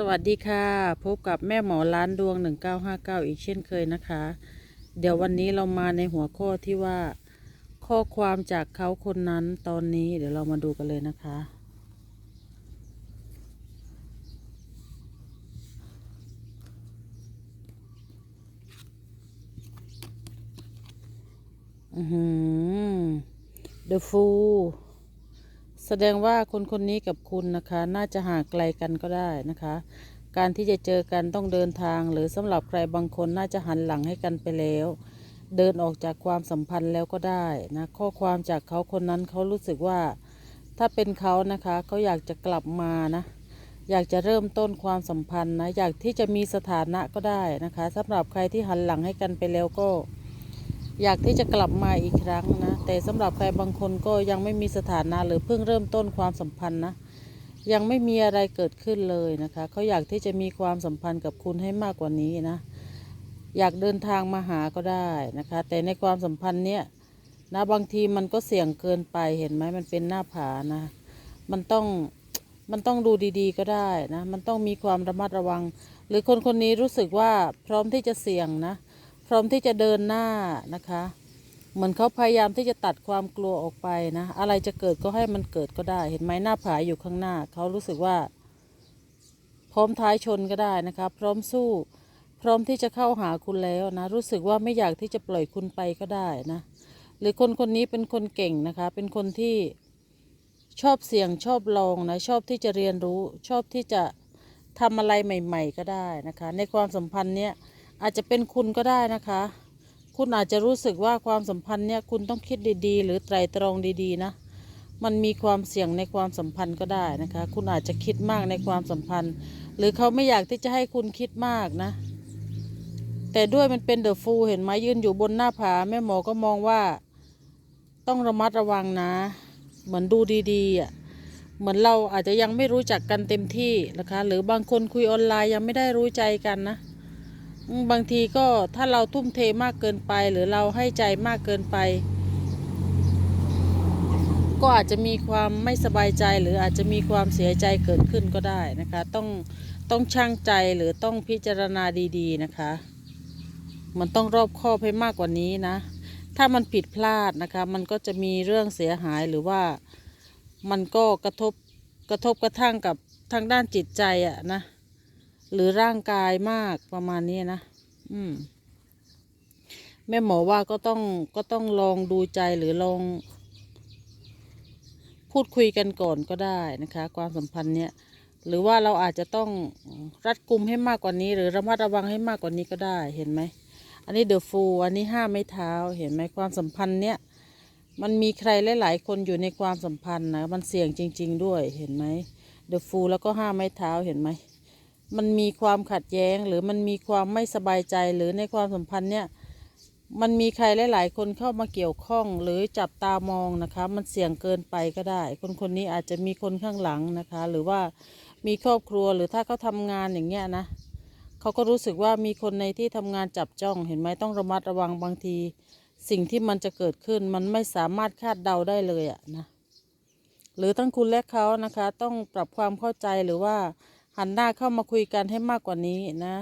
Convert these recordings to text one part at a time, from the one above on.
สวัสดีค่ะ พบกับแม่หมอล้านดวง 1959 อีกเช่นเคยนะคะ เดี๋ยววันนี้เรามาในหัวข้อที่ว่า ข้อความจากเขาคนนั้นตอนนี้เดี๋ยวเรามาดูกันเลยนะคะ อือหือ The Fool แสดงว่าคนคนนี้กับคุณนะคะ น่าจะห่างไกลกันก็ได้นะคะ การที่จะเจอกันต้องเดินทาง หรือสำหรับใครบางคนน่าจะหันหลังให้กันไปแล้ว เดินออกจากความสัมพันธ์แล้วก็ได้นะข้อความจากเขาคนนั้นเขารู้สึกว่า ถ้าเป็นเขานะคะเขาอยากจะกลับมานะอยากจะเริ่มต้นความสัมพันธ์นะอยากที่จะมีสถานะก็ได้นะคะสำหรับใครที่หันหลังให้กันไปแล้วก็ อยากที่จะกลับมาอีกครั้งนะ แต่สำหรับใครบางคนก็ยังไม่มีสถานะหรือเพิ่งเริ่มต้นความสัมพันธ์นะ ยังไม่มีอะไรเกิดขึ้นเลยนะคะเขาอยากที่จะมีความสัมพันธ์กับคุณให้มากกว่านี้นะ อยากเดินทางมาหาก็ได้นะคะ แต่ในความสัมพันธ์เนี้ยนะบางทีมันก็เสี่ยงเกินไปเห็นไหมมันเป็นหน้าผานะ มันต้องมันต้องดูดีๆ ก็ได้นะ มันต้องมีความระมัดระวัง หรือคนคนนี้รู้สึกว่าพร้อมที่จะเสี่ยงนะ พร้อมที่จะเดินหน้านะคะ เหมือนเขาพยายามที่จะตัดความกลัวออกไปนะ อะไรจะเกิดก็ให้มันเกิดก็ได้ เห็นไหมหน้าผาอยู่ข้างหน้า เขารู้สึกว่า พร้อมท้ายชนก็ได้นะคะ พร้อมสู้ พร้อมที่จะเข้าหาคุณแล้วนะ รู้สึกว่าไม่อยากที่จะปล่อยคุณไปก็ได้นะ หรือคนคนนี้เป็นคนเก่งนะคะ เป็นคนที่ชอบเสี่ยงชอบลองนะ ชอบที่จะเรียนรู้ ชอบที่จะทำอะไรใหม่ ๆ ก็ได้นะคะ ในความสัมพันธ์เนี้ย อาจจะเป็นคุณก็ได้นะคะ คุณอาจจะรู้สึกว่าความสัมพันธ์เนี่ยคุณต้องคิดดีๆ หรือไตรตรองดีๆนะ มันมีความเสี่ยงในความสัมพันธ์ก็ได้นะคะ คุณอาจจะคิดมากในความสัมพันธ์ หรือเขาไม่อยากที่จะให้คุณคิดมากนะ แต่ด้วยมันเป็นเดอะฟูเห็นไหมยืนอยู่บนหน้าผาแม่หมอก็มองว่า ต้องระมัดระวังนะ เหมือนดูดีๆอะเหมือนเราอาจจะยังไม่รู้จักกันเต็มที่นะคะ หรือบางคนคุยออนไลน์ยังไม่ได้รู้ใจกันนะ บางทีก็ถ้าเราทุ่มเทมากเกินไป หรือเราให้ใจมากเกินไป ก็อาจจะมีความไม่สบายใจ หรืออาจจะมีความเสียใจเกิดขึ้นก็ได้นะคะ ต้องต้องช่างใจหรือต้องพิจารณาดีๆนะคะ มันต้องรอบคอบให้มากกว่านี้นะ ถ้ามันผิดพลาดนะคะ มันก็จะมีเรื่องเสียหายหรือว่ามันก็กระทบกระทบกระทั่งกับทางด้านจิตใจอะนะ หรือร่างกายมากประมาณนี้นะ อืม แม่หมอว่าก็ต้องก็ต้องลองดูใจหรือลอง พูดคุยกันก่อนก็ได้นะคะ ความสัมพันธ์เนี้ยหรือว่าเราอาจจะต้องรัดกุมให้มากกว่านี้ หรือระมัดระวังให้มากกว่านี้ก็ได้เห็นไหม อันนี้เดอะฟูอันนี้ห้าไม้เท้าเห็นไหมความสัมพันธ์เนี้ยมันมีใครหลาย ๆ คนอยู่ในความสัมพันธ์นะมันเสี่ยงจริง ๆ ด้วยเห็นไหมเดอะฟูแล้วก็ห้าไม้เท้าเห็นไหม มันมีความขัดแย้งหรือมันมีความไม่สบายใจหรือในความสัมพันธ์เนี่ยมันมีใครหลาย ๆ คนเข้ามาเกี่ยวข้องหรือจับตามองนะคะ มันเสี่ยงเกินไปก็ได้ คนคนนี้อาจจะมีคนข้างหลังนะคะ หรือว่ามีครอบครัวหรือถ้าเขาทำงานอย่างเงี้ยนะเขาก็รู้สึกว่ามีคนในที่ทำงานจับจ้องเห็นไหมต้องระมัดระวังบางที สิ่งที่มันจะเกิดขึ้นมันไม่สามารถคาดเดาได้เลยอะนะหรือทั้งคุณและเขานะคะ ต้องปรับความเข้าใจหรือว่า หันหน้าเข้ามาคุยกันให้มากกว่านี้นะ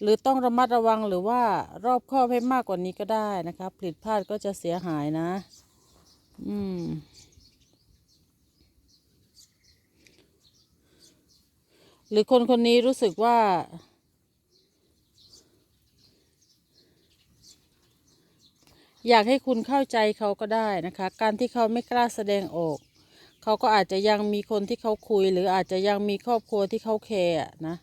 หรือต้องระมัดระวังหรือว่ารอบคอบให้มากกว่านี้ก็ได้นะคะผลิตพลาดก็จะเสียหายนะ อืมหรือคนคนนี้รู้สึกว่า อยากให้คุณเข้าใจเขาก็ได้นะคะ การที่เขาไม่กล้าแสดงออก เขาก็อาจจะยังมีคนที่เขาคุย หรืออาจจะยังมีครอบครัวที่เขาแคร์นะ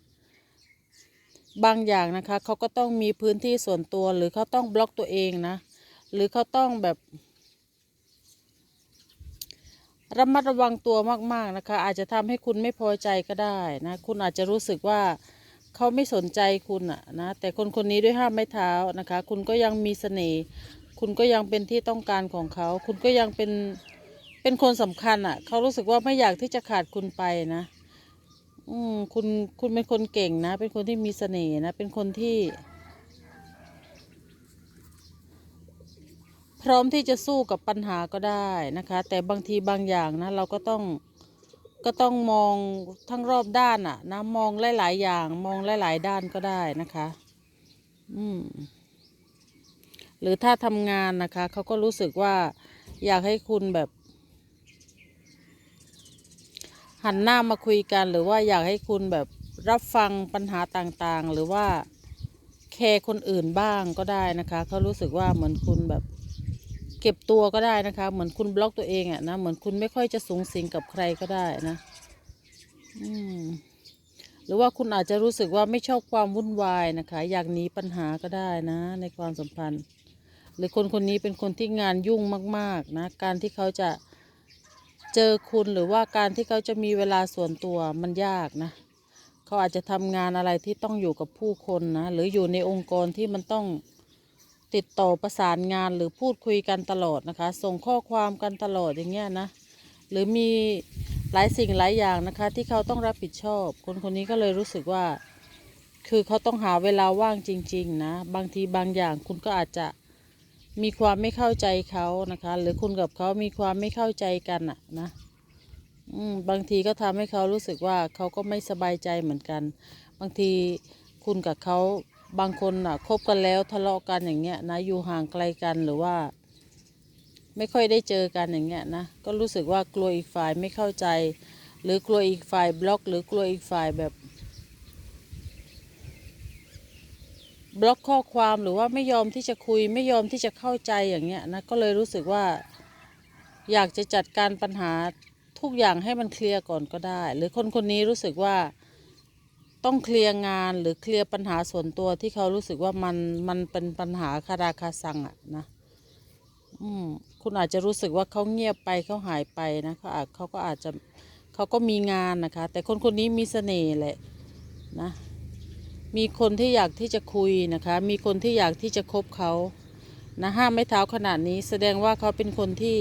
บางอย่างนะคะเขาก็ต้องมีพื้นที่ส่วนตัวหรือเขาต้องบล็อกตัวเองนะ หรือเขาต้องแบบระมัดระวังตัวมากๆนะคะ อาจจะทำให้คุณไม่พอใจก็ได้นะ คุณอาจจะรู้สึกว่าเขาไม่สนใจคุณอะนะแต่คนคนนี้ด้วยห้ามไม้เท้านะคะ คุณก็ยังมีเสน่ห์คุณก็ยังเป็นที่ต้องการของเขา คุณก็ยังเป็น เป็นคนสำคัญอะ เขารู้สึกว่าไม่อยากที่จะขาดคุณไปนะ อืมคุณคุณเป็นคนเก่งนะ เป็นคนที่มีเสน่ห์นะ เป็นคนที่ พร้อมที่จะสู้กับปัญหาก็ได้นะคะ แต่บางทีบางอย่างนะ เราก็ต้องก็ต้องมองทั้งรอบด้านอะนะมองหลาย ๆ อย่าง มองหลาย ๆ ด้านก็ได้นะคะ อืม หรือถ้าทำงานนะคะ เขาก็รู้สึกว่าอยากให้คุณแบบ หันหน้ามาคุยกัน หรือว่าอยากให้คุณแบบรับฟังปัญหาต่างๆ หรือว่าแคร์คนอื่นบ้างก็ได้นะคะเขารู้สึกว่าเหมือนคุณแบบเก็บตัวก็ได้นะคะ เหมือนคุณบล็อกตัวเองอะนะเหมือนคุณไม่ค่อยจะสูงสิงกับใครก็ได้นะอืมหรือว่าคุณอาจจะรู้สึกว่าไม่ชอบความวุ่นวายนะคะ อยากหนีปัญหาก็ได้นะ ในความสัมพันธ์ หรือคนคนนี้เป็นคนที่งานยุ่งมาก ๆ นะ การที่เขาจะ เจอคุณหรือว่าการที่เขาจะมีเวลาส่วนตัวมันยากนะ เขาอาจจะทำงานอะไรที่ต้องอยู่กับผู้คนนะ หรืออยู่ในองค์กรที่มันต้องติดต่อประสานงานหรือพูดคุยกันตลอดนะคะ ส่งข้อความกันตลอดอย่างเงี้ยนะ หรือมีหลายสิ่งหลายอย่างนะคะ ที่เขาต้องรับผิดชอบ คนคนนี้ก็เลยรู้สึกว่า คือเขาต้องหาเวลาว่างจริง ๆ นะ บางทีบางอย่างคุณก็อาจจะ มีความไม่เข้าใจเขานะคะ หรือคุณกับเขามีความไม่เข้าใจกันอะนะอืมบางทีก็ทำให้เขารู้สึกว่าเขาก็ไม่สบายใจเหมือนกัน บางทีคุณกับเขาบางคนอะคบกันแล้วทะเลาะกันอย่างเงี้ยนะอยู่ห่างไกลกันหรือว่า ไม่ค่อยได้เจอกันอย่างเงี้ยนะก็รู้สึกว่ากลัวอีกฝ่ายไม่เข้าใจ หรือกลัวอีกฝ่ายบล็อก หรือกลัวอีกฝ่ายแบบ บล็อกข้อความหรือว่าไม่ยอมที่จะคุยไม่ยอมที่จะเข้าใจอย่างเงี้ยนะก็เลยรู้สึกว่า อยากจะจัดการปัญหาทุกอย่างให้มันเคลียร์ก่อนก็ได้ หรือคนคนนี้รู้สึกว่าต้องเคลียร์งานหรือเคลียร์ปัญหาส่วนตัวที่เขารู้สึกว่ามันมันเป็นปัญหาคาราคาซังอะนะอืมคุณอาจจะรู้สึกว่าเขาเงียบไปเขาหายไปนะเขาอาจเขาก็อาจจะเขาก็มีงานนะคะ แต่คนคนนี้มีเสน่ห์แหละนะ มีคนที่อยากที่จะคุยนะคะ มีคนที่อยากที่จะคบเขานะห้ามไม่เท้าขนาดนี้แสดงว่าเขาเป็นคนที่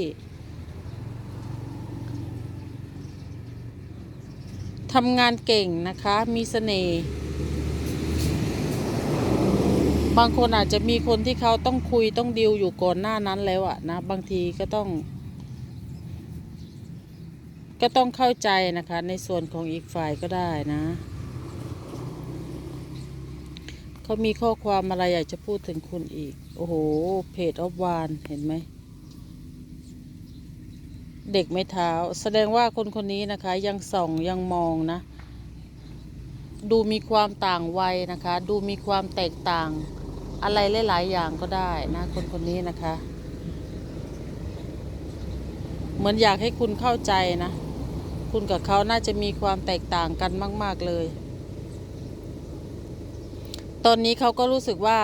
ทำงานเก่งนะคะ มีเสน่ห์ บางคนอาจจะมีคนที่เขาต้องคุยต้องดิวอยู่ก่อนหน้านั้นแล้วอะนะ บางทีก็ต้อง ก็ต้องเข้าใจนะคะ ในส่วนของอีกฝ่ายก็ได้นะ เขามีข้อความอะไรอยากจะพูดถึงคุณอีก โอ้โห เพจออฟวานเห็นไหม เด็กไม่เท้า แสดงว่าคนคนนี้นะคะ ยังส่องยังมองนะ ดูมีความต่างวัยนะคะ ดูมีความแตกต่างอะไรหลาย ๆ อย่างก็ได้นะ คนคนนี้นะคะ เหมือนอยากให้คุณเข้าใจนะ คุณกับเขาน่าจะมีความแตกต่างกันมาก ๆ เลย ตอนนี้เขาก็รู้สึกว่า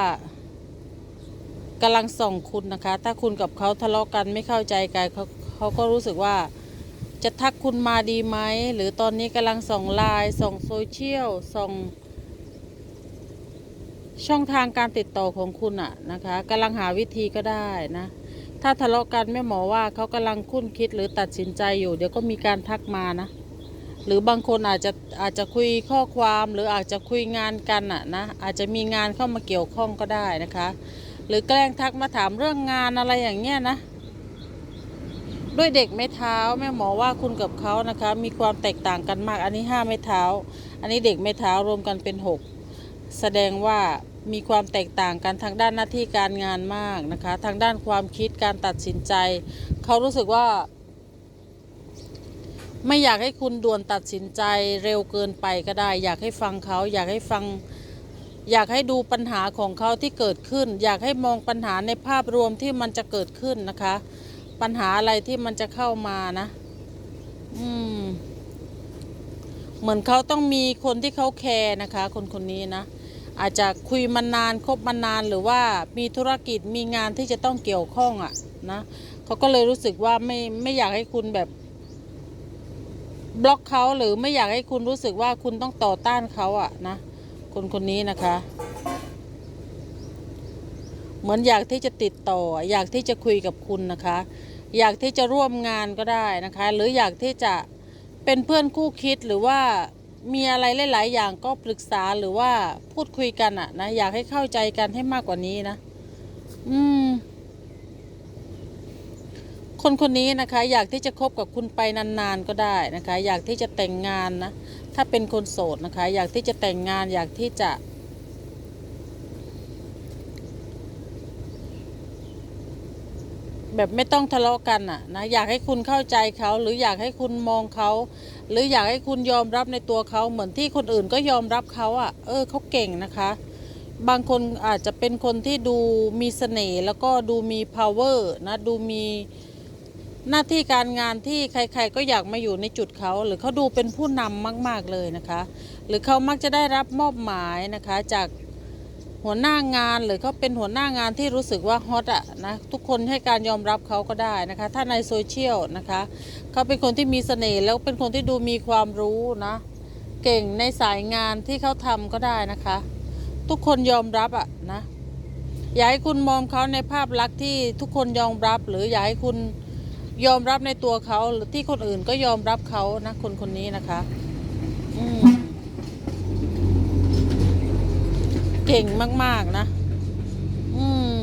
กำลังส่องคุณนะคะ ถ้าคุณกับเขาทะเลาะกันไม่เข้าใจกันเขาเขาก็รู้สึกว่าจะทักคุณมาดีไหม หรือตอนนี้กำลังส่องไลน์ส่องโซเชียลส่องช่องทางการติดต่อของคุณอะนะคะกำลังหาวิธีก็ได้นะ ถ้าทะเลาะกันแม่หมอว่าเขากำลังคุ้นคิดหรือตัดสินใจอยู่ เดี๋ยวก็มีการทักมานะ หรือบางคนอาจจะอาจจะคุยข้อความหรืออาจจะคุยงานกันอะนะอาจจะมีงานเข้ามาเกี่ยวข้องก็ได้นะคะ หรือแกล้งทักมาถามเรื่องงานอะไรอย่างเงี้ยนะ ด้วยเด็กไม้เท้าแม่หมอว่าคุณกับเขานะคะ มีความแตกต่างกันมาก อันนี้ห้าไม้เท้า อันนี้เด็กไม้เท้ารวมกันเป็นหกแสดงว่ามีความแตกต่างกันทางด้านหน้าที่การงานมากนะคะ ทางด้านความคิดการตัดสินใจ เขารู้สึกว่า ไม่อยากให้คุณด่วนตัดสินใจเร็วเกินไปก็ได้ อยากให้ฟังเขาอยากให้ฟัง อยากให้ดูปัญหาของเขาที่เกิดขึ้น อยากให้มองปัญหาในภาพรวมที่มันจะเกิดขึ้นนะคะ ปัญหาอะไรที่มันจะเข้ามานะ อืม เหมือนเขาต้องมีคนที่เขาแคร์นะคะ คนคนนี้นะอาจจะคุยมานานคบมานานหรือว่ามีธุรกิจมีงานที่จะต้องเกี่ยวข้องอะ่ะนะเขาก็เลยรู้สึกว่าไม่ไม่อยากให้คุณแบบ บล็อกเขาหรือไม่อยากให้คุณรู้สึกว่าคุณต้องต่อต้านเขาอะนะคนคนนี้นะคะ เหมือนอยากที่จะติดต่อ อยากที่จะคุยกับคุณนะคะ อยากที่จะร่วมงานก็ได้นะคะ หรืออยากที่จะเป็นเพื่อนคู่คิดหรือว่ามีอะไรหลาย ๆ อย่างก็ปรึกษาหรือว่าพูดคุยกันอะนะอยากให้เข้าใจกันให้มากกว่านี้นะ อืม คนคนนี้นะคะ อยากที่จะคบกับคุณไปนานๆก็ได้นะคะ อยากที่จะแต่งงานนะ ถ้าเป็นคนโสดนะคะ อยากที่จะแต่งงานอยากที่จะแบบไม่ต้องทะเลาะกันอะนะอยากให้คุณเข้าใจเขา หรืออยากให้คุณมองเขา หรืออยากให้คุณยอมรับในตัวเขาเหมือนที่คนอื่นก็ยอมรับเขาอะ เออเขาเก่งนะคะ บางคนอาจจะเป็นคนที่ดูมีเสน่ห์แล้วก็ดูมี power นะดูมี หน้าที่การงานที่ใครๆก็อยากมาอยู่ในจุดเขา หรือเขาดูเป็นผู้นำมาก ๆเลยนะคะ หรือเขามักจะได้รับมอบหมายนะคะจากหัวหน้างานหรือเขาเป็นหัวหน้างานที่รู้สึกว่าฮอตอะนะทุกคนให้การยอมรับเขาก็ได้นะคะ ถ้าในโซเชียลนะคะเขาเป็นคนที่มีเสน่ห์แล้วเป็นคนที่ดูมีความรู้นะเก่งในสายงานที่เขาทำก็ได้นะคะ ทุกคนยอมรับอะนะอยากให้คุณมองเขาในภาพลักษณ์ที่ทุกคนยอมรับ หรืออยากให้คุณ ยอมรับในตัวเขาหรือที่คนอื่นก็ยอมรับเขานะคนคนนี้นะคะ อืมเก่งมาก ๆ นะ อืม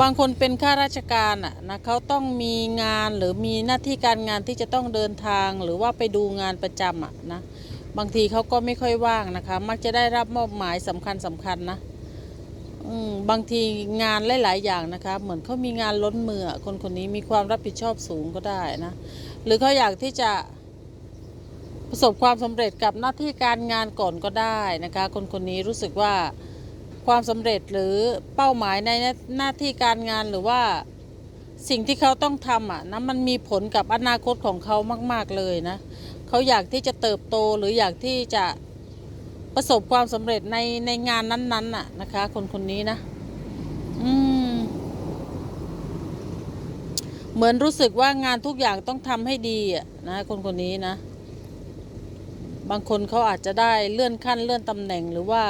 บางคนเป็นข้าราชการอะนะเขาต้องมีงานหรือมีหน้าที่การงานที่จะต้องเดินทางหรือว่าไปดูงานประจำอะนะ บางทีเขาก็ไม่ค่อยว่างนะคะ มักจะได้รับมอบหมายสำคัญสำคัญนะ อืมบางทีงานหลาย ๆ อย่างนะคะ เหมือนเขามีงานล้นมือคนคนนี้มีความรับผิดชอบสูงก็ได้นะ หรือเขาอยากที่จะประสบความสำเร็จกับหน้าที่การงานก่อนก็ได้นะคะ คนคนนี้รู้สึกว่าความสำเร็จหรือเป้าหมายในหน้าที่การงานหรือว่าสิ่งที่เขาต้องทำอะนะมันมีผลกับอนาคตของเขามาก ๆเลยนะเขาอยากที่จะเติบโตหรืออยากที่จะ ประสบความสำเร็จในในงานนั้นๆน่ะนะคะ คนคนนี้นะ อืม เหมือนรู้สึกว่างานทุกอย่างต้องทำให้ดีอะนะคนคนนี้นะ บางคนเขาอาจจะได้เลื่อนขั้นเลื่อนตำแหน่งหรือว่า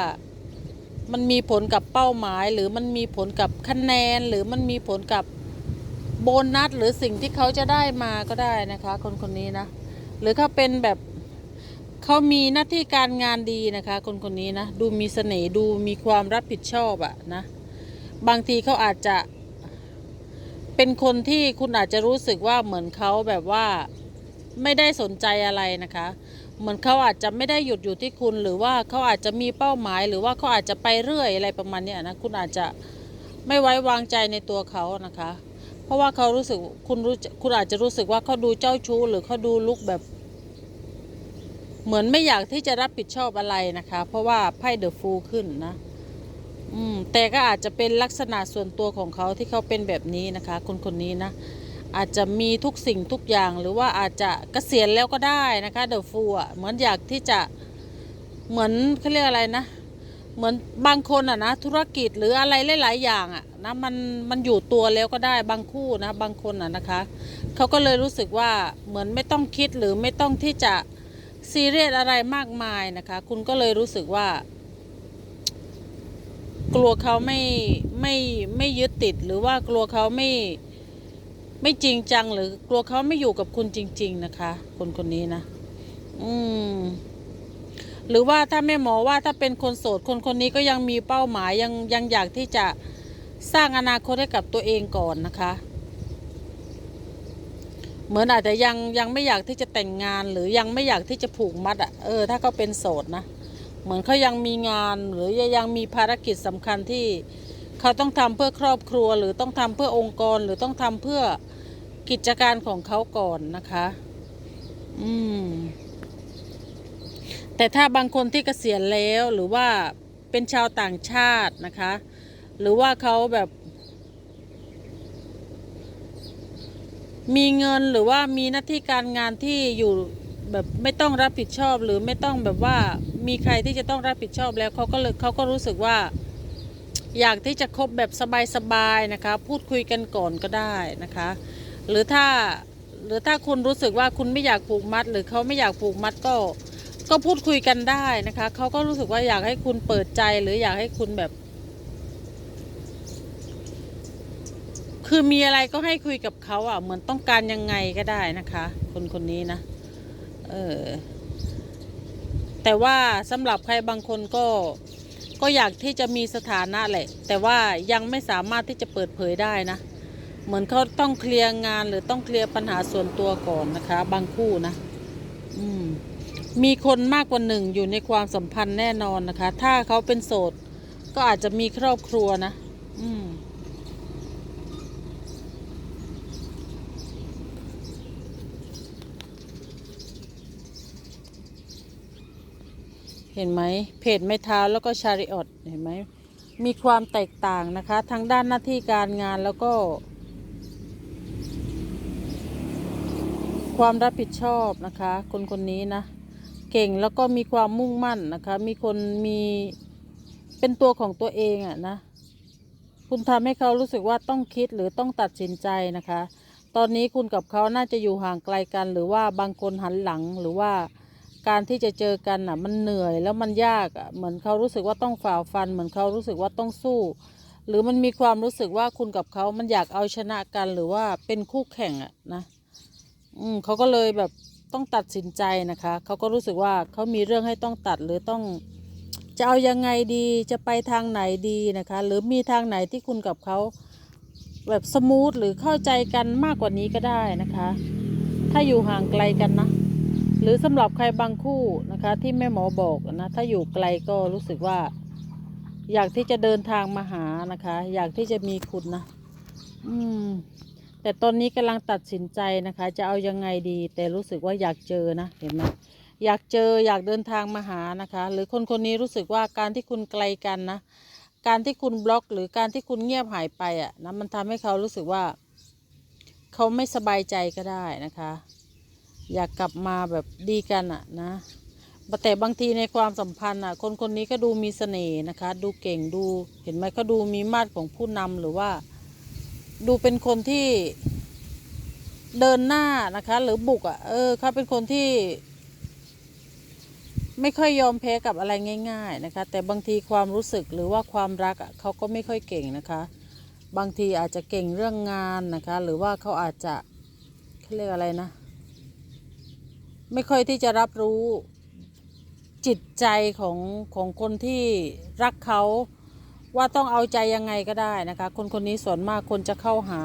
มันมีผลกับเป้าหมาย หรือมันมีผลกับคะแนน หรือมันมีผลกับโบนัสหรือสิ่งที่เขาจะได้มาก็ได้นะคะ คนคนนี้นะ หรือเขาเป็นแบบ เขามีหน้าที่การงานดีนะคะ คนคนนี้นะ ดูมีเสน่ห์ดูมีความรับผิดชอบอะนะ บางทีเขาอาจจะเป็นคนที่คุณอาจจะรู้สึกว่าเหมือนเขาแบบว่าไม่ได้สนใจอะไรนะคะ เหมือนเขาอาจจะไม่ได้หยุดอยู่ที่คุณหรือว่าเขาอาจจะมีเป้าหมาย หรือว่าเขาอาจจะไปเรื่อยอะไรประมาณนี้นะคุณอาจจะไม่ไว้วางใจในตัวเขานะคะ เพราะว่าเขารู้สึกคุณรู้คุณอาจจะรู้สึกว่าเขาดูเจ้าชู้หรือเขาดูลุกแบบ เหมือนไม่อยากที่จะรับผิดชอบอะไรนะคะ เพราะว่าไพ่เดอะฟูลขึ้นนะอืมแต่ก็อาจจะเป็นลักษณะส่วนตัวของเขาที่เขาเป็นแบบนี้นะคะ คนคนนี้นะ อาจจะมีทุกสิ่งทุกอย่างหรือว่าอาจจะเกษียณแล้วก็ได้นะคะเดอะฟูอะเหมือนอยากที่จะเหมือนเขาเรียกอะไรนะ เหมือนบางคนอะนะธุรกิจหรืออะไรหลาย ๆ อย่างอะนะมันมันอยู่ตัวแล้วก็ได้บางคู่นะบางคนอะนะคะเขาก็เลยรู้สึกว่าเหมือนไม่ต้องคิดหรือไม่ต้องที่จะ ซีเรียสอะไรมากมายนะคะ คุณก็เลยรู้สึกว่า กลัวเขาไม่ไม่ไม่ยึดติด หรือว่ากลัวเขาไม่ไม่จริงจัง หรือกลัวเขาไม่อยู่กับคุณจริง ๆ นะคะ คนคนนี้นะ อืม หรือว่าถ้าแม่หมอว่าถ้าเป็นคนโสด คนคนนี้ก็ยังมีเป้าหมายยังยังอยากที่จะสร้างอนาคตให้กับตัวเองก่อนนะคะ เหมือนอาจจะยังยังไม่อยากที่จะแต่งงานหรือยังไม่อยากที่จะผูกมัดอะ่ะเออถ้าเขาเป็นโสดนะ เหมือนเขายังมีงานหรือยังมีภารกิจสำคัญที่เขาต้องทำเพื่อครอบครัว หรือต้องทำเพื่อองค์กรหรือต้องทำเพื่อกิจการของเขาก่อนนะคะ อืม แต่ถ้าบางคนที่เกษียณแล้วหรือว่าเป็นชาวต่างชาตินะคะ หรือว่าเขาแบบ มีเงินหรือว่ามีหน้าที่การงานที่อยู่แบบไม่ต้องรับผิดชอบหรือไม่ต้องแบบว่ามีใครที่จะต้องรับผิดชอบแล้วเขาก็เลยเขาก็รู้สึกว่า อยากที่จะคบแบบสบายๆนะคะ พูดคุยกันก่อนก็ได้นะคะ หรือถ้าหรือถ้าคุณรู้สึกว่าคุณไม่อยากผูกมัด หรือเขาไม่อยากผูกมัดก็ก็พูดคุยกันได้นะคะเขาก็รู้สึกว่าอยากให้คุณเปิดใจหรืออยากให้คุณแบบ คือมีอะไรก็ให้คุยกับเขาอะ เหมือนต้องการยังไงก็ได้นะคะ คนคนนี้นะ เออ แต่ว่าสำหรับใครบางคนก็ก็อยากที่จะมีสถานะแหละ แต่ว่ายังไม่สามารถที่จะเปิดเผยได้นะ เหมือนเขาต้องเคลียร์งานหรือต้องเคลียร์ปัญหาส่วนตัวก่อนนะคะ บางคู่นะ อืม มีคนมากกว่าหนึ่งอยู่ในความสัมพันธ์แน่นอนนะคะ ถ้าเขาเป็นโสด ก็อาจจะมีครอบครัวนะ อืม เห็นไหมเพจไม้เท้าแล้วก็ชาริออตเห็นไหมมีความแตกต่างนะคะ ทางด้านหน้าที่การงานแล้วก็ ความรับผิดชอบนะคะ คนคนนี้นะ เก่งแล้วก็มีความมุ่งมั่นนะคะ มีคนมีเป็นตัวของตัวเองอะนะ คุณทำให้เขารู้สึกว่าต้องคิดหรือต้องตัดสินใจนะคะ ตอนนี้คุณกับเขาน่าจะอยู่ห่างไกลกัน หรือว่าบางคนหันหลังหรือว่า การที่จะเจอกันอะมันเหนื่อยแล้วมันยากอะเหมือนเขารู้สึกว่าต้องฝ่าฟัน เหมือนเขารู้สึกว่าต้องสู้ หรือมันมีความรู้สึกว่าคุณกับเขามันอยากเอาชนะกันหรือว่าเป็นคู่แข่งอะนะอืมเขาก็เลยแบบต้องตัดสินใจนะคะเขาก็รู้สึกว่าเขามีเรื่องให้ต้องตัดหรือต้องจะเอายังไงดีจะไปทางไหนดีนะคะ หรือมีทางไหนที่คุณกับเขาแบบสมูทหรือเข้าใจกันมากกว่านี้ก็ได้นะคะ ถ้าอยู่ห่างไกลกันนะ หรือสำหรับใครบางคู่นะคะ ที่แม่หมอบอกนะถ้าอยู่ไกลก็รู้สึกว่า อยากที่จะเดินทางมาหานะคะ อยากที่จะมีคุณนะ อืม แต่ตอนนี้กำลังตัดสินใจนะคะ จะเอายังไงดี แต่รู้สึกว่าอยากเจอนะเห็นไหมอยากเจออยากเดินทางมาหานะคะ หรือคนคนนี้รู้สึกว่าการที่คุณไกลกันนะ การที่คุณบล็อกหรือการที่คุณเงียบหายไปอะนะมันทำให้เขารู้สึกว่า เขาไม่สบายใจก็ได้นะคะ อยากกลับมาแบบดีกันอะนะแต่บางทีในความสัมพันธ์อะ คนคนนี้ก็ดูมีเสน่ห์นะคะ ดูเก่งดูเห็นไหมก็ดูมีมาตรของผู้นำหรือว่า ดูเป็นคนที่เดินหน้านะคะ หรือบุกอะ เออเขาเป็นคนที่ ไม่ค่อยยอมแพ้กับอะไรง่าย ๆนะคะ แต่บางทีความรู้สึกหรือว่าความรักอะเขาก็ไม่ค่อยเก่งนะคะ บางทีอาจจะเก่งเรื่องงานนะคะ หรือว่าเขาอาจจะเขาเรียกอะไรนะ ไม่ค่อยที่จะรับรู้จิตใจของของคนที่รักเขาว่าต้องเอาใจยังไงก็ได้นะคะ คนคนนี้ส่วนมากคนจะเข้าหา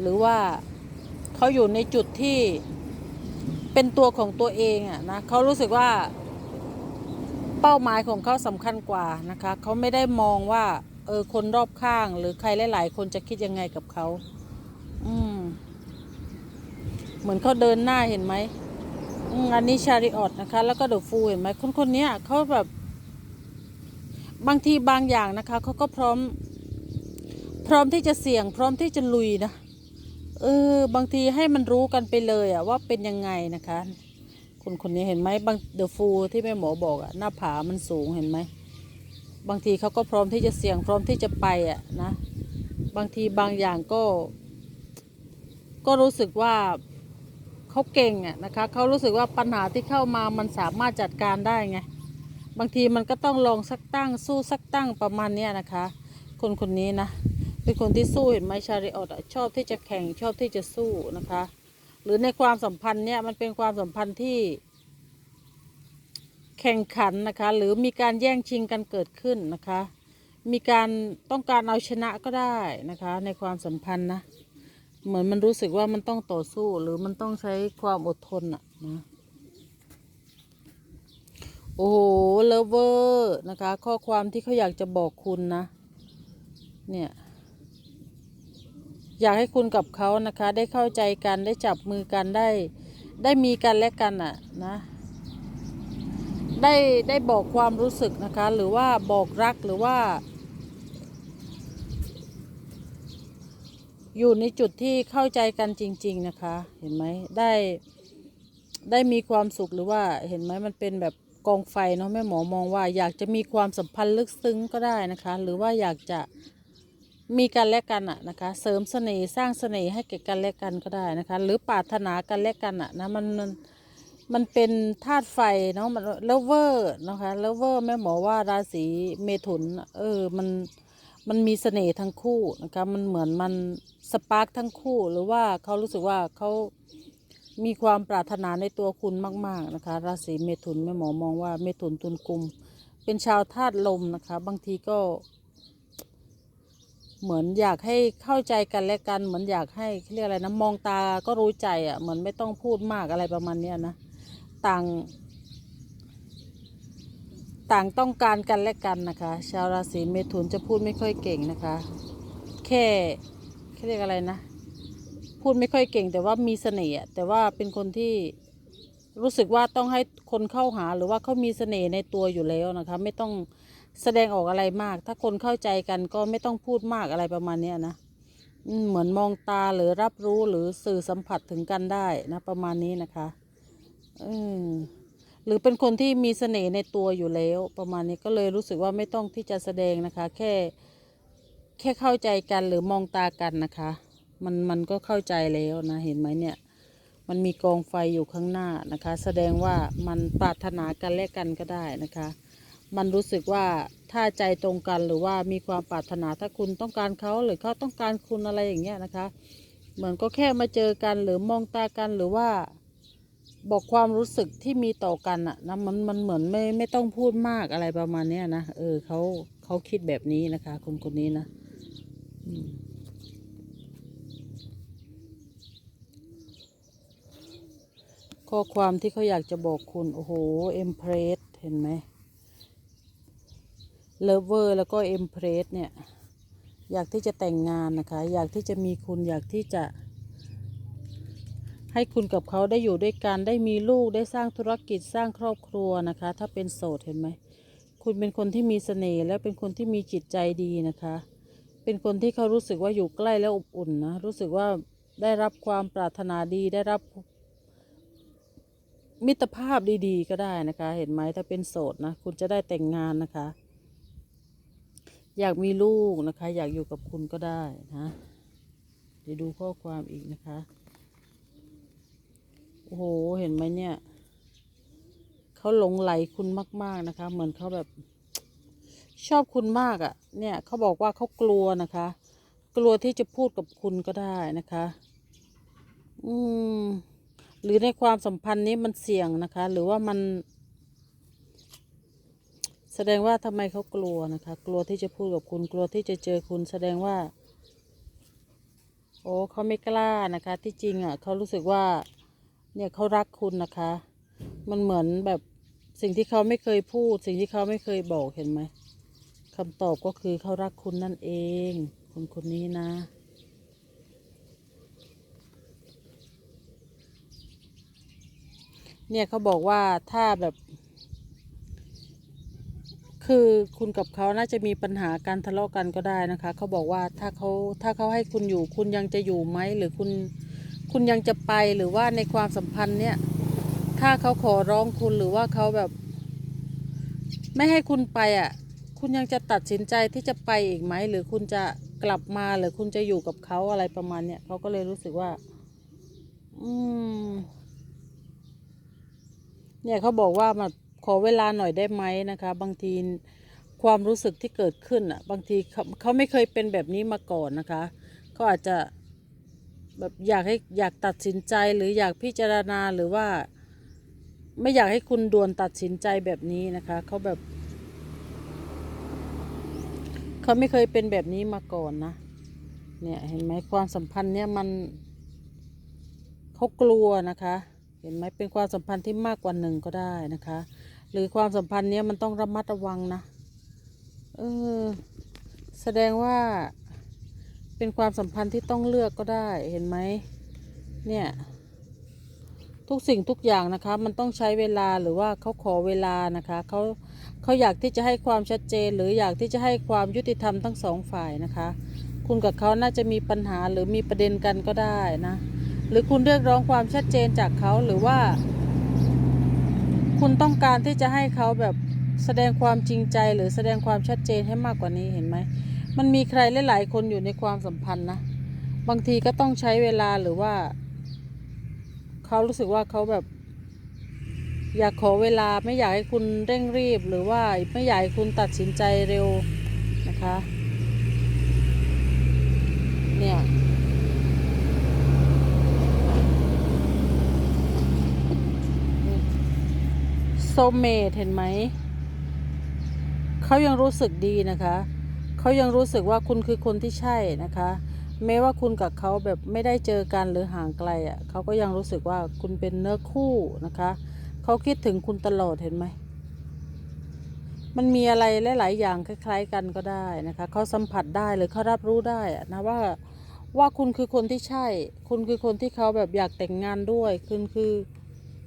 หรือว่าเขาอยู่ในจุดที่เป็นตัวของตัวเองอะนะเขารู้สึกว่าเป้าหมายของเขาสำคัญกว่านะคะเขาไม่ได้มองว่าเออคนรอบข้าง หรือใครหลาย ๆ คนจะคิดยังไงกับเขาอืมเหมือนเขาเดินหน้าเห็นไหม อันนี้ชาริออตนะคะ แล้วก็เดอะฟูเห็นไหมคนคนนี้เขาแบบ บางทีบางอย่างนะคะเขาก็พร้อม พร้อมที่จะเสี่ยง พร้อมที่จะลุยนะเออบางทีให้มันรู้กันไปเลยอะว่าเป็นยังไงนะคะ คนคนนี้เห็นไหมบางเดอะฟูที่แม่หมอบอกอะหน้าผามันสูงเห็นไหมบางทีเขาก็พร้อมที่จะเสี่ยง พร้อมที่จะไปอะนะ บางทีบางอย่างก็ ก็รู้สึกว่า เขาเก่งอะนะคะเขารู้สึกว่าปัญหาที่เข้ามามันสามารถจัดการได้ไงบางทีมันก็ต้องลองสักตั้งสู้สักตั้งประมาณเนี้ยนะคะ คนคนนี้นะเป็นคนที่สู้เห็นไหมชาริออตชอบที่จะแข่งชอบที่จะสู้นะคะ หรือในความสัมพันธ์เนี่ยมันเป็นความสัมพันธ์ที่ แข่งขันนะคะ หรือมีการแย่งชิงกันเกิดขึ้นนะคะ มีการต้องการเอาชนะก็ได้นะคะ ในความสัมพันธ์นะ เหมือนมันรู้สึกว่ามันต้องต่อสู้หรือมันต้องใช้ความอดทนอะนะโอ้โหเลเวอร์นะคะ ข้อความที่เขาอยากจะบอกคุณนะ เนี่ย อยากให้คุณกับเขานะคะ ได้เข้าใจกันได้จับมือกันได้ ได้มีกันและกันอะนะได้ได้บอกความรู้สึกนะคะ หรือว่าบอกรักหรือว่า อยู่ในจุดที่เข้าใจกันจริง ๆนะคะ เห็นไหมได้ได้มีความสุขหรือว่าเห็นไหมมันเป็นแบบกองไฟเนาะแม่หมอมองว่า อยากจะมีความสัมพันธ์ลึกซึ้งก็ได้นะคะ หรือว่าอยากจะมีกันและกันอะนะคะ เสริมเสน่ห์สร้างเสน่ห์ให้แก่กันและกันก็ได้นะคะ หรือปรารถนากันและกันอะนะมันมันมันเป็นธาตุไฟเนาะมันเลเวอร์นะคะเลเวอร์แม่หมอว่าราศีเมถุน เออมัน มันมีเสน่ห์ทั้งคู่นะคะมันเหมือนมันสปาร์กทั้งคู่หรือว่าเขารู้สึกว่าเขามีความปรารถนาในตัวคุณมาก ๆนะคะ ราศีเมถุนแม่หมอมองว่าเมถุนตุลกุม เป็นชาวธาตุลมนะคะ บางทีก็ เหมือนอยากให้เข้าใจกันและกัน เหมือนอยากให้เรียกอะไรนะมองตาก็รู้ใจอะ่ะเหมือนไม่ต้องพูดมากอะไรประมาณเนี้ยนะต่าง ต่างต้องการกันและกันนะคะ ชาวราศีเมถุนจะพูดไม่ค่อยเก่งนะคะ แค่เขาเรียกอะไรนะ พูดไม่ค่อยเก่ง แต่ว่ามีเสน่ห์แต่ว่าเป็นคนที่รู้สึกว่าต้องให้คนเข้าหาหรือว่าเขามีเสน่ห์ในตัวอยู่แล้วนะคะ ไม่ต้องแสดงออกอะไรมาก ถ้าคนเข้าใจกันก็ไม่ต้องพูดมากอะไรประมาณนี้นะเหมือนมองตาหรือรับรู้หรือสื่อสัมผัสถึงกันได้นะ ประมาณนี้นะคะ อืม หรือเป็นคนที่มีเสน่ห์ในตัวอยู่แล้ว ประมาณนี้ก็เลยรู้สึกว่าไม่ต้องที่จะแสดงนะคะ แค่แค่เข้าใจกันหรือมองตากันนะคะ มันมันก็เข้าใจแล้วนะเห็นไหมเนี่ย มันมีกองไฟอยู่ข้างหน้านะคะ แสดงว่ามันปรารถนากันและกันก็ได้นะคะ มันรู้สึกว่าถ้าใจตรงกันหรือว่ามีความปรารถนาถ้าคุณต้องการเขาหรือเขาต้องการคุณอะไรอย่างเงี้ยนะคะ เหมือนก็แค่มาเจอกันหรือมองตากันหรือว่า บอกความรู้สึกที่มีต่อกันอะนะมันมันเหมือนไม่ไม่ต้องพูดมากอะไรประมาณเนี้ยนะเออเขาเขาคิดแบบนี้นะคะ คนคนนี้นะข้อความที่เขาอยากจะบอกคุณ โอ้โหเอ็มเพรสเห็นไหมเลเวอร์แล้วก็เอ็มเพรสเนี่ย อยากที่จะแต่งงานนะคะ อยากที่จะมีคุณอยากที่จะ ให้คุณกับเขาได้อยู่ด้วยกันได้มีลูกได้สร้างธุรกิจสร้างครอบครัวนะคะ ถ้าเป็นโสดเห็นไหมคุณเป็นคนที่มีเสน่ห์และเป็นคนที่มีจิตใจดีนะคะ เป็นคนที่เขารู้สึกว่าอยู่ใกล้และอบอุ่นนะรู้สึกว่าได้รับความปรารถนาดีได้รับมิตรภาพดีๆ ก็ได้นะคะ เห็นไหมถ้าเป็นโสดนะคุณจะได้แต่งงานนะคะ อยากมีลูกนะคะ อยากอยู่กับคุณก็ได้นะเดี๋ยวดูข้อความอีกนะคะ โอ้โห เห็นไหมเนี่ย เขาหลงไหลคุณมาก ๆนะคะ เหมือนเขาแบบ ชอบคุณมากอะ่ะ เนี่ยเขาบอกว่าเขากลัวนะคะ กลัวที่จะพูดกับคุณก็ได้นะคะ อืม หรือในความสัมพันธ์นี้มันเสี่ยงนะคะ หรือว่ามัน แสดงว่าทำไมเขากลัวนะคะ กลัวที่จะพูดกับคุณ กลัวที่จะเจอคุณ แสดงว่า โอ้เขาไม่กล้านะคะ ที่จริงอะเขารู้สึกว่า เนี่ยเขารักคุณนะคะ มันเหมือนแบบสิ่งที่เขาไม่เคยพูด สิ่งที่เขาไม่เคยบอกเห็นไหมคำตอบก็คือเขารักคุณนั่นเอง คนคนนี้นะเนี่ยเขาบอกว่าถ้าแบบ คือคุณกับเขาน่าจะมีปัญหาการทะเลาะกันก็ได้นะคะ เขาบอกว่าถ้าเขาถ้าเขาให้คุณอยู่คุณยังจะอยู่ไหมหรือคุณ คุณยังจะไปหรือว่าในความสัมพันธ์เนี่ย ถ้าเขาขอร้องคุณหรือว่าเขาแบบ ไม่ให้คุณไปอะ คุณยังจะตัดสินใจที่จะไปอีกไหม หรือคุณจะกลับมาหรือคุณจะอยู่กับเขาอะไรประมาณเนี้ยเขาก็เลยรู้สึกว่า อืม เนี่ยเขาบอกว่ามาขอเวลาหน่อยได้ไหมนะคะ บางทีความรู้สึกที่เกิดขึ้นอะ บางทีเขาเขาไม่เคยเป็นแบบนี้มาก่อนนะคะเขาอาจจะ แบบอยากให้อยากตัดสินใจหรืออยากพิจารณาหรือว่า ไม่อยากให้คุณด่วนตัดสินใจแบบนี้นะคะเขาแบบเขาไม่เคยเป็นแบบนี้มาก่อนนะเนี่ยเห็นไหมความสัมพันธ์เนี่ยมันเขากลัวนะคะ เห็นไหมเป็นความสัมพันธ์ที่มากกว่าหนึ่งก็ได้นะคะ หรือความสัมพันธ์เนี้ยมันต้องระมัดระวังนะเออแสดงว่า เป็นความสัมพันธ์ที่ต้องเลือกก็ได้เห็นไหมเนี่ยทุกสิ่งทุกอย่างนะคะ มันต้องใช้เวลาหรือว่าเขาขอเวลานะคะเขาเขาอยากที่จะให้ความชัดเจน หรืออยากที่จะให้ความยุติธรรมทั้งสองฝ่ายนะคะ คุณกับเขาน่าจะมีปัญหาหรือมีประเด็นกันก็ได้นะ หรือคุณเรียกร้องความชัดเจนจากเขาหรือว่า คุณต้องการที่จะให้เขาแบบแสดงความจริงใจหรือแสดงความชัดเจนให้มากกว่านี้เห็นไหม มันมีใครหลายๆคนอยู่ในความสัมพันธ์นะ บางทีก็ต้องใช้เวลาหรือว่า เขารู้สึกว่าเขาแบบ อยากขอเวลาไม่อยากให้คุณเร่งรีบ หรือว่าไม่อยากให้คุณตัดสินใจเร็วนะคะ เนี่ยโซเมทเห็นไหม เขายังรู้สึกดีนะคะ เขายังรู้สึกว่าคุณคือคนที่ใช่นะคะ แม้ว่าคุณกับเขาแบบไม่ได้เจอกันหรือห่างไกลอะเขาก็ยังรู้สึกว่าคุณเป็นเนื้อคู่นะคะเขาคิดถึงคุณตลอดเห็นไหมมันมีอะไรหลาย ๆ อย่างคล้าย ๆ กันก็ได้นะคะเขาสัมผัสได้หรือเขารับรู้ได้อะนะว่าว่าคุณคือคนที่ใช่ คุณคือคนที่เขาแบบอยากแต่งงานด้วยคุณคือ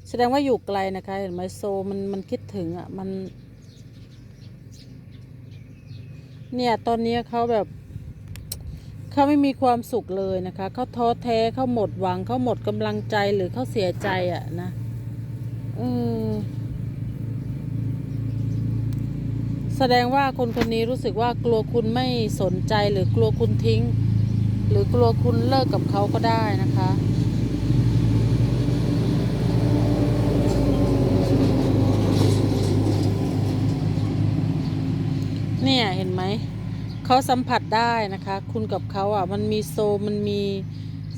แสดงว่าอยู่ไกลนะคะ เห็นไหมโซมันมันคิดถึงอะมัน เนี่ยตอนนี้เขาแบบเขาไม่มีความสุขเลยนะคะเขาท้อแท้เขาหมดหวังเขาหมดกำลังใจหรือเขาเสียใจอะนะเออแสดงว่าคนคนนี้รู้สึกว่ากลัวคุณไม่สนใจหรือกลัวคุณทิ้ง หรือกลัวคุณเลิกกับเขาก็ได้นะคะ เนี่ยเห็นไหมเขาสัมผัสได้นะคะ คุณกับเขาอะมันมีโซมันมี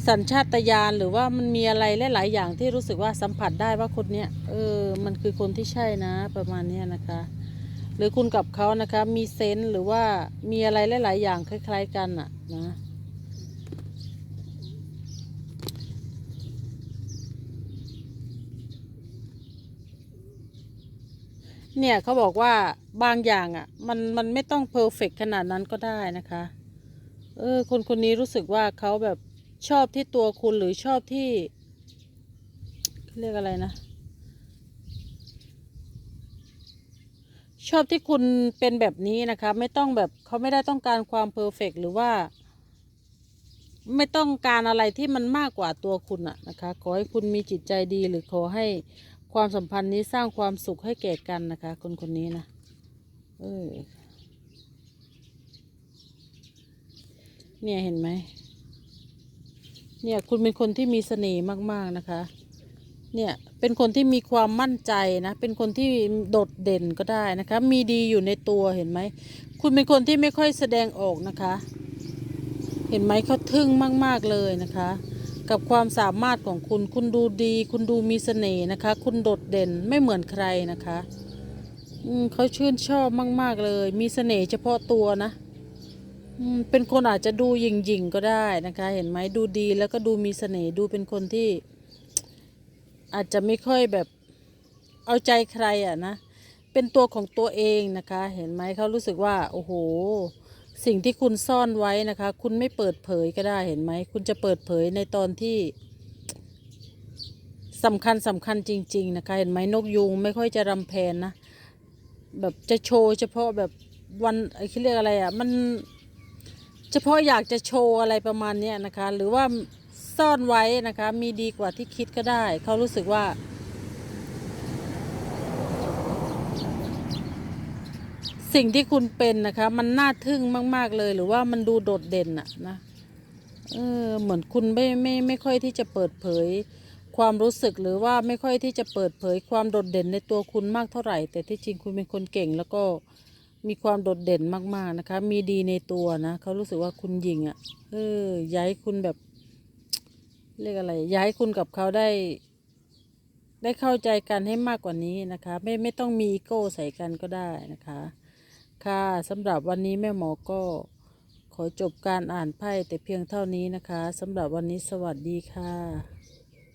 สัญชาตญาณหรือว่ามันมีอะไรหลาย ๆ อย่างที่รู้สึกว่าสัมผัสได้ว่าคนเนี้ยเออมันคือคนที่ใช่นะประมาณเนี้ยนะคะ หรือคุณกับเขานะคะมีเซนส์หรือว่ามีอะไรหลาย ๆ อย่างคล้าย ๆ กันอะนะ เนี่ยเขาบอกว่าบางอย่างอะ มันมันไม่ต้องเพอร์เฟกขนาดนั้นก็ได้นะคะ เออ คนคนนี้รู้สึกว่าเขาแบบชอบที่ตัวคุณหรือชอบที่เขาเรียกอะไรนะ ชอบที่คุณเป็นแบบนี้นะคะ ไม่ต้องแบบเขาไม่ได้ต้องการความเพอร์เฟกหรือว่า ไม่ต้องการอะไรที่มันมากกว่าตัวคุณอะนะคะ ขอให้คุณมีจิตใจดีหรือขอให้ ความสัมพันธ์นี้สร้างความสุขให้แก่กันนะคะ คนคนนี้นะเออเนี่ยเห็นไหม เนี่ยคุณเป็นคนที่มีเสน่ห์มากๆนะคะ เนี่ยเป็นคนที่มีความมั่นใจนะ เป็นคนที่โดดเด่นก็ได้นะคะ มีดีอยู่ในตัวเห็นไหม คุณเป็นคนที่ไม่ค่อยแสดงออกนะคะ เห็นไหมเขาทึ่งมาก ๆเลยนะคะ กับความสามารถของคุณ คุณดูดี คุณดูมีเสน่ห์นะคะ คุณโดดเด่นไม่เหมือนใครนะคะเขาชื่นชอบมาก ๆ เลย มีเสน่ห์เฉพาะตัวนะเป็นคนอาจจะดูหยิ่งหยิงๆก็ได้นะคะ เห็นไหมดูดีแล้วก็ดูมีเสน่ห์ดูเป็นคนที่ อาจจะไม่ค่อยแบบเอาใจใครอะนะ เป็นตัวของตัวเองนะคะ เห็นไหมเขารู้สึกว่า โอ้โห สิ่งที่คุณซ่อนไว้นะคะ คุณไม่เปิดเผยก็ได้เห็นไหม คุณจะเปิดเผยในตอนที่สำคัญสำคัญจริง ๆ นะคะ เห็นไหมนกยูงไม่ค่อยจะรำแพนนะ แบบจะโชว์เฉพาะแบบวันไอ้เขาเรียกอะไรอะ มันเฉพาะอยากจะโชว์อะไรประมาณเนี้ยนะคะ หรือว่าซ่อนไว้นะคะ มีดีกว่าที่คิดก็ได้ เขารู้สึกว่า สิ่งที่คุณเป็นนะคะ มันน่าทึ่งมาก ๆเลย หรือว่ามันดูโดดเด่นอะนะเออเหมือนคุณไม่ไม่ไม่ค่อยที่จะเปิดเผย ความรู้สึกหรือว่าไม่ค่อยที่จะเปิดเผย ความโดดเด่นในตัวคุณมากเท่าไหร่ แต่ที่จริงคุณเป็นคนเก่ง แล้วก็มีความโดดเด่นมากๆนะคะ มีดีในตัวนะเขารู้สึกว่าคุณหญิงอะ่ะเออย้ายคุณแบบเรียกอะไร ย้ายคุณกับเขาได้ ได้เข้าใจกันให้มากกว่านี้นะคะ ไม่ไม่ต้องมีอีโก้ใส่กันก็ได้นะคะ ค่ะสำหรับวันนี้แม่หมอก็ขอจบการอ่านไพ่แต่เพียงเท่านี้นะคะสำหรับวันนี้สวัสดีค่ะ